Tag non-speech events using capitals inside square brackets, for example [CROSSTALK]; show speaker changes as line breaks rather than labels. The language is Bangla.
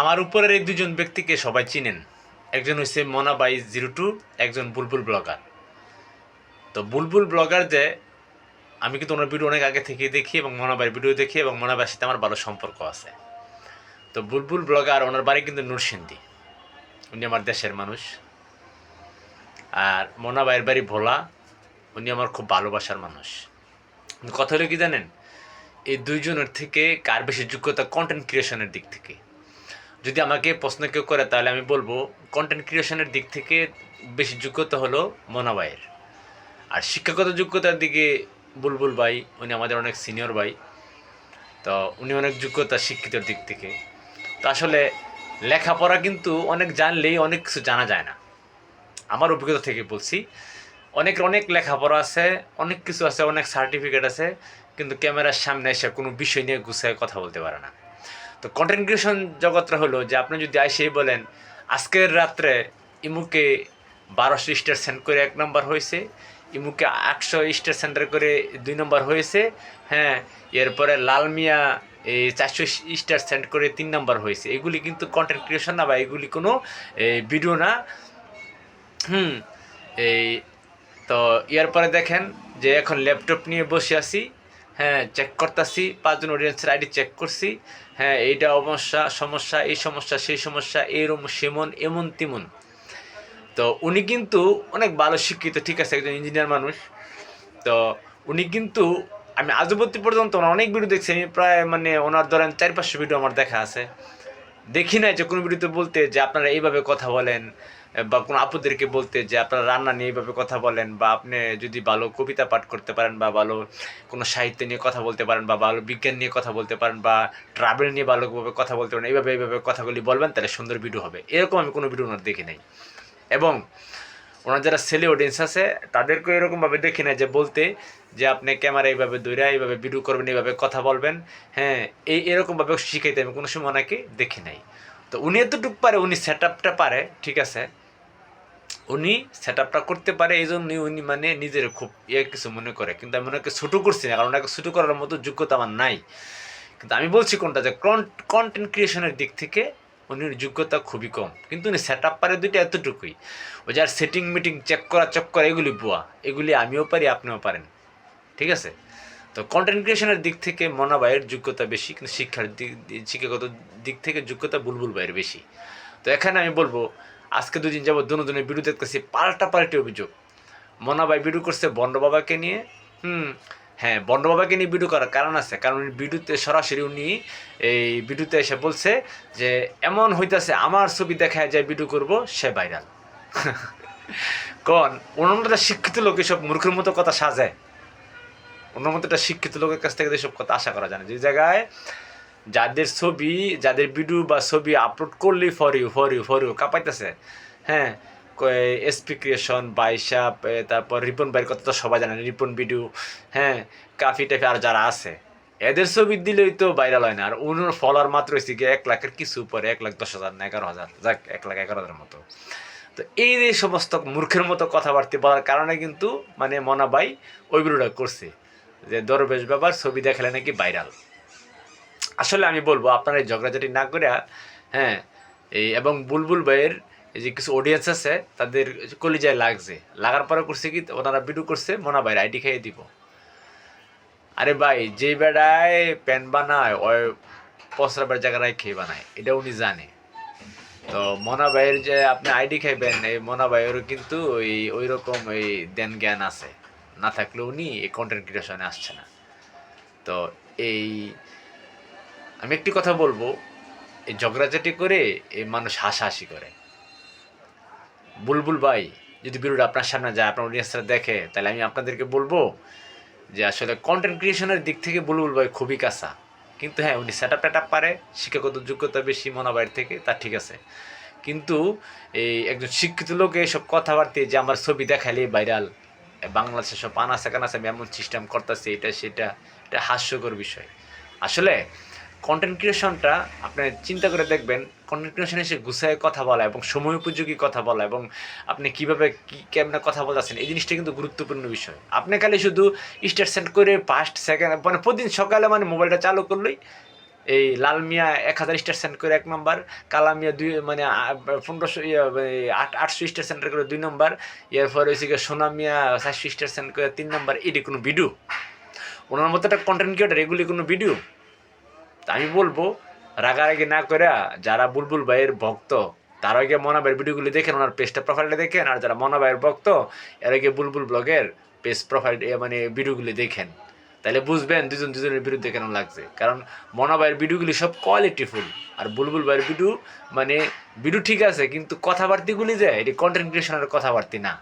আমার উপরের এই দুজন ব্যক্তিকে সবাই চিনেন। একজন হচ্ছে মোনাবাই জিরো টু একজন বুলবুল ব্লগার। তো বুলবুল ব্লগার যে, আমি কিন্তু ওনার ভিডিও অনেক আগে থেকে দেখি এবং মোনাবাইয়ের ভিডিও দেখি এবং মোনাবাইয়ের সাথে আমার ভালো সম্পর্ক আছে। তো বুলবুল ব্লগার, ওনার বাড়ি কিন্তু নূরসিন্দি উনি আমার দেশের মানুষ। আর মোনাবাইয়ের বাড়ি ভোলা। উনি আমার খুব ভালোবাসার মানুষ। কথা হলো কি জানেন? এই দুইজনের থেকে কার বেশি যোগ্যতা কন্টেন্ট ক্রিয়েশনের দিক থেকে? যদি আমাকে প্রশ্ন কেউ করে, তাহলে আমি বলব কন্টেন্ট ক্রিয়েশনের দিক থেকে বেশি যোগ্যতা হলো মোনাবাইয়ের আর শিক্ষাগত যোগ্যতার দিকে বুলবুল ভাই, উনি আমাদের অনেক সিনিয়র ভাই। তো উনি অনেক যোগ্যতা শিক্ষিতর দিক থেকে। তো আসলে লেখাপড়া কিন্তু অনেক জানলেই অনেক কিছু জানা যায় না। আমার অভিজ্ঞতা থেকে বলছি অনেক অনেক লেখাপড়া আছে, অনেক কিছু আছে, অনেক সার্টিফিকেট আছে, কিন্তু ক্যামেরার সামনে এসে কোনো বিষয় নিয়ে গুছায় কথা বলতে পারে না। তো কন্টেন্ট ক্রিয়েশন জগৎটা হলো যে আপনি যদি আইসেই বলেন, আজকের রাত্রে ইমুকে বারোশো স্টার সেন্ড করে এক নম্বর হয়েছে, ইমুকে একশো স্টার সেন্টার করে দুই নম্বর হয়েছে হ্যাঁ এরপরে লাল মিয়া এই চারশো স্টার সেন্ড করে তিন নম্বর হয়েছে। এগুলি কিন্তু কন্টেন্ট ক্রিয়েশন না বা এগুলি কোনো ভিডিও না। হুম, এই, তো ইয়ার পরে দেখেন যে এখন ল্যাপটপ নিয়ে বসে আছি। হ্যাঁ চেক করতেছি, পাঁচজন অডিয়েন্সের আইডি চেক করছি। হ্যাঁ এইটা অবস্যা সমস্যা, এই সমস্যা, সেই সমস্যা, এরম, সেমন, এমন, তেমন। তো উনি কিন্তু অনেক ভালো শিক্ষিত, ঠিক আছে, একজন ইঞ্জিনিয়ার মানুষ। তো উনি কিন্তু, আমি আজবর্তী পর্যন্ত অনেক ভিডিও দেখছি, আমি প্রায় মানে ওনার ধরেন চার পাঁচশো ভিডিও আমার দেখা আছে। দেখি নাই যে কোনো ভিডিওতে বলতে যে আপনারা এইভাবে কথা বলেন, বা কোনো আপুদেরকে বলতে যে আপনারা রান্না নিয়ে এইভাবে কথা বলেন, বা আপনি যদি ভালো কবিতা পাঠ করতে পারেন, বা ভালো কোনো সাহিত্য নিয়ে কথা বলতে পারেন, বা ভালো বিজ্ঞান নিয়ে কথা বলতে পারেন, বা ট্রাভেল নিয়ে ভালোভাবে কথা বলতে পারেন, এইভাবে এইভাবে কথাগুলি বলবেন, তাহলে সুন্দর ভিডিও হবে। এরকম আমি কোনো ভিডিও ওনার দেখি নাই। এবং ওনার যারা ছেলে অডিয়েন্স আছে তাদেরকে এরকমভাবে দেখি না যে বলতে যে আপনি ক্যামেরা এইভাবে দৈরা এইভাবে ভিডিও করবেন, এইভাবে কথা বলবেন। হ্যাঁ এই এরকমভাবে শিখাইতে আমি কোনো সময় ওনাকে দেখি নাই। তো উনি এতটুকু পারে, উনি সেট আপটা পারে, ঠিক আছে? উনি সেট আপটা করতে পারে এই জন্যই উনি মানে নিজের খুব ইয়ে কিছু মনে করে। কিন্তু আমি ওনাকে ছোটো করছি না, কারণ ওনাকে ছোটো করার মতো যোগ্যতা আমার নাই। কিন্তু আমি বলছি কোনটা, যে কন্টেন্ট ক্রিয়েশনের দিক থেকে উনির যোগ্যতা খুবই কম। কিন্তু উনি সেট আপ পারে দুইটা এতটুকুই। ওই যার সেটিং মিটিং চেক করা চেক করা, এগুলি বুয়া এগুলি আমিও পারি, আপনিও পারেন। ঠিক আছে? তো কন্টেন্ট ক্রিয়েশনের দিক থেকে মনা ভাইয়ের যোগ্যতা বেশি, কিন্তু শিক্ষার দিক শিক্ষাগত দিক থেকে যোগ্যতা বুলবুল ভাইয়ের বেশি। তো এখানে আমি বলব, আজকে দুদিন যাব দুজনের বিরুদ্ধে দেখতেছি পাল্টা পাল্টি অভিযোগ। মনা ভাই ভিডিও করছে বন্ড বাবাকে নিয়ে। হুম হ্যাঁ বন্ড বাবাকে নিয়ে ভিডিও করার কারণ আছে। কারণ ভিডিওতে সরাসরি উনি এই ভিডিওতে এসে বলছে যে, এমন হইতাছে, আমার ছবি দেখায় যায় ভিডিও করব, সে ভাইরাল [LAUGHS] কন অন্যটা শিক্ষিত লোক এসব মূর্খের মতো কথা সাজায় অন্য মতো একটা শিক্ষিত লোকের কাছ থেকে এসব কথা আশা করা যায় না। যে জায়গায় যাদের ছবি, যাদের ভিডিও বা ছবি আপলোড করলেই for you for you for you কাঁপাইতেছে। হ্যাঁ এসপি ক্রিয়েশন বাইসাপ তারপর রিপন ভাইয়ের কথা তো সবাই জানেন, রিপন ভিডিও হ্যাঁ কাফি টাফি আর যারা আছে, এদের ছবি দিলেই তো ভাইরাল হয় না। আর উনার ফলোয়ার মাত্র হয়েছে গিয়ে এক লাখের কিছু উপরে, এক লাখ দশ হাজার, না এগারো হাজার, যাক, এক লাখ এগারো হাজার মতো। তো এই যে সমস্ত মূর্খের মতো কথাবার্তা বলার কারণে কিন্তু মানে মনা ভাই ওই ভিডিওটা করছে। যে দরবেশ ব্যাপার ছবি দেখালে নাকি ভাইরাল আসলে আমি বলব, আপনারা এই ঝগড়াঝাটি না করে হ্যাঁ এই এবং বুলবুল ভাইয়ের এই যে কিছু অডিয়েন্স আছে, তাদের কলিজায় লাগছে। লাগার পরে করছে কি, ওনারা ভিডিও করছে, মনা ভাইয়ের আইডি খাইয়ে দিব। আরে ভাই, যে বেড়ায় প্যান্ট বানায়, ওই পসরা বেড় জায়গায় খেয়ে বানায়, এটা উনি জানে। তো মনা ভাইয়ের যে আপনি আইডি খাইবেন, এই মনা ভাইয়েরও কিন্তু ওই ওই রকম ওই দেন জ্ঞান আছে। না থাকলে উনি এই কন্টেন্ট ক্রিয়েশনে আসছে না। তো এই, আমি একটি কথা বলব, এই ঝগড়াঝাটি করে এই মানুষ হাসাহাসি করে। বুলবুল ভাই, যদি ভিডিওটা আপনার সামনে যায়, আপনার অডিয়েন্সরা দেখে, তাহলে আমি আপনাদেরকে বলব যে আসলে কন্টেন্ট ক্রিয়েশনের দিক থেকে বুলবুল ভাই খুবই কাঁচা। কিন্তু হ্যাঁ উনি সেট আপ পারে শিক্ষাগত যোগ্যতা বেশি মনোবাইর থেকে, তা ঠিক আছে। কিন্তু এই একজন শিক্ষিত লোক এইসব কথাবার্তা যে আমার ছবি দেখালে ভাইরাল বাংলাদেশে সব আনাসে কানাসে আমি এমন সিস্টেম করতেছি, এটা সেটা, এটা হাস্যকর বিষয়। আসলে কন্টেন্ট ক্রিয়েশনটা আপনি চিন্তা করে দেখবেন কন্টেন্ট ক্রিয়েশন এসে গুছায় কথা বলা এবং সময় উপযোগী কথা বলা এবং আপনি কীভাবে কি কেমনে কথা বলতেছেন এই জিনিসটা কিন্তু গুরুত্বপূর্ণ বিষয়। আপনি খালি শুধু স্টার সেন্ড করে ফার্স্ট সেকেন্ড মানে প্রতিদিন সকালে মানে মোবাইলটা চালু করলেই এই লাল মিয়া এক হাজার স্টার সেন্ড করে এক নম্বর কালা মিয়া দুই মানে পনেরোশো ইয়ে, আট আটশো স্টার সেন্ড করে দুই নম্বর এরপর হয়েছে গিয়ে সোনা মিয়া চারশো স্টার সেন্ড করে তিন নম্বর এটি কোনো ভিডিও ওনার মতো একটা কন্টেন্ট ক্রিয়েটার এগুলি কোনো ভিডিও আমি বলব, রাগারাগি না করে যারা বুলবুল ভাইয়ের ভক্ত, তারা গিয়ে মনাবাইয়ের ভিডিওগুলি দেখেন, ওনার পেজটা প্রোফাইলটা দেখেন, আর যারা মনাবাইয়ের ভক্ত, এরা গিয়ে বুলবুল ব্লগের পেজ প্রোফাইল মানে ভিডিওগুলি দেখেন। তাহলে বুঝবেন দুজন দুজনের বিরুদ্ধে কেন লাগছে। কারণ মনাবাইয়ের ভিডিওগুলি সব কোয়ালিটিফুল আর বুলবুল ভাইয়ের ভিডিও মানে ভিডিও ঠিক আছে, কিন্তু কথাবার্তিগুলি যে, এটি কন্টেন্ট ক্রিয়েশনের কথাবার্তি না।